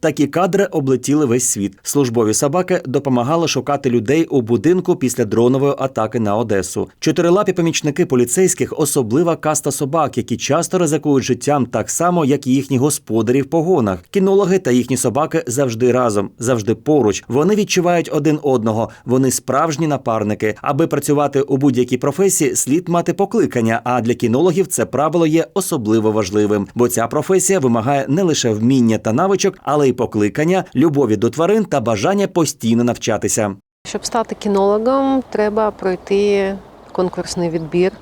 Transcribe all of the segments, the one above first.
Такі кадри облетіли весь світ. Службові собаки допомагали шукати людей у будинку після дронової атаки на Одесу. Чотирилапі помічники поліцейських особлива каста собак, які часто ризикують життям так само, як і їхні господарі в погонах. Кінологи та їхні собаки завжди разом, завжди поруч. Вони відчувають один одного. Вони справжні напарники. Аби працювати у будь-якій професії, слід мати покликання. А для кінологів це правило є особливо важливим, бо ця професія вимагає не лише вміння та навичок, але й покликання, любові до тварин та бажання постійно навчатися. Щоб стати кінологом, треба пройти конкурсний відбір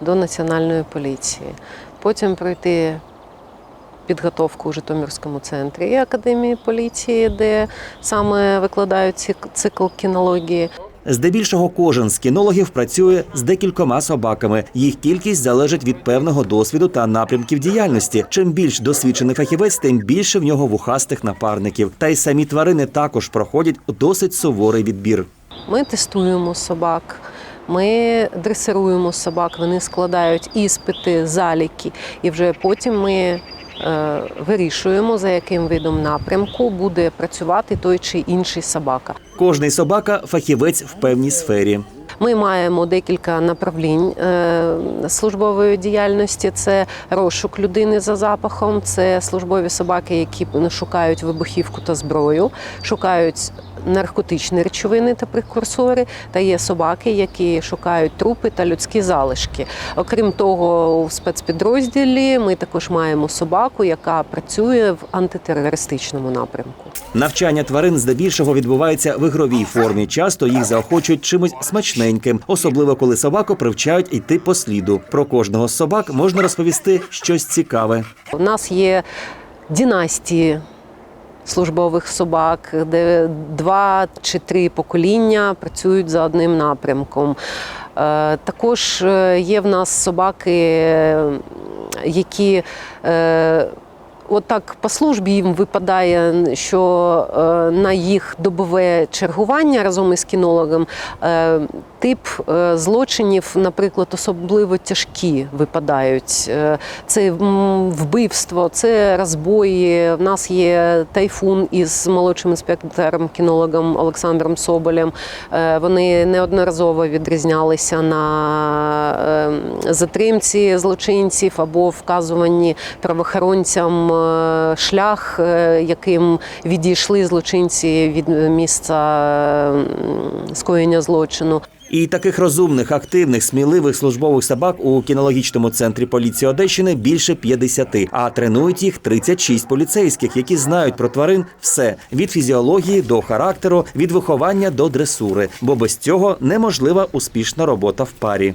до національної поліції. Потім пройти підготовку у Житомирському центрі академії поліції, де саме викладають цикл кінології. Здебільшого кожен з кінологів працює з декількома собаками. Їх кількість залежить від певного досвіду та напрямків діяльності. Чим більш досвідчений фахівець, тим більше в нього вухастих напарників. Та й самі тварини також проходять досить суворий відбір. Ми тестуємо собак, ми дресируємо собак, вони складають іспити, заліки, і вже потім ми вирішуємо, за яким видом напрямку буде працювати той чи інший собака. Кожний собака фахівець в певній сфері. Ми маємо декілька направлінь е, службової діяльності. Це розшук людини за запахом, це службові собаки, які шукають вибухівку та зброю, шукають наркотичні речовини та прекурсори. Та є собаки, які шукають трупи та людські залишки. Окрім того, у спецпідрозділі ми також маємо собаку, яка працює в антитерористичному напрямку. Навчання тварин здебільшого відбувається в ігровій формі. Часто їх заохочують чимось смачненьким, особливо коли собаку привчають йти по сліду. Про кожного з собак можна розповісти щось цікаве. У нас є династії службових собак, де два чи три покоління працюють за одним напрямком. Е, Також е, є в нас собаки, які е, Отак по службі їм випадає, що на їх добове чергування разом із кінологом тип е, злочинів, наприклад, особливо тяжкі випадають. Е, Це вбивство, це розбої. В нас є тайфун із молодшим інспектором кінологом Олександром Соболем. Е, Вони неодноразово відрізнялися на затримці злочинців або вказуванні правоохоронцям шлях, яким відійшли злочинці від місця скоєння злочину. І таких розумних, активних, сміливих службових собак у кінологічному центрі поліції Одещини більше 50, а тренують їх 36 поліцейських, які знають про тварин все від фізіології до характеру, від виховання до дресури. Бо без цього неможлива успішна робота в парі.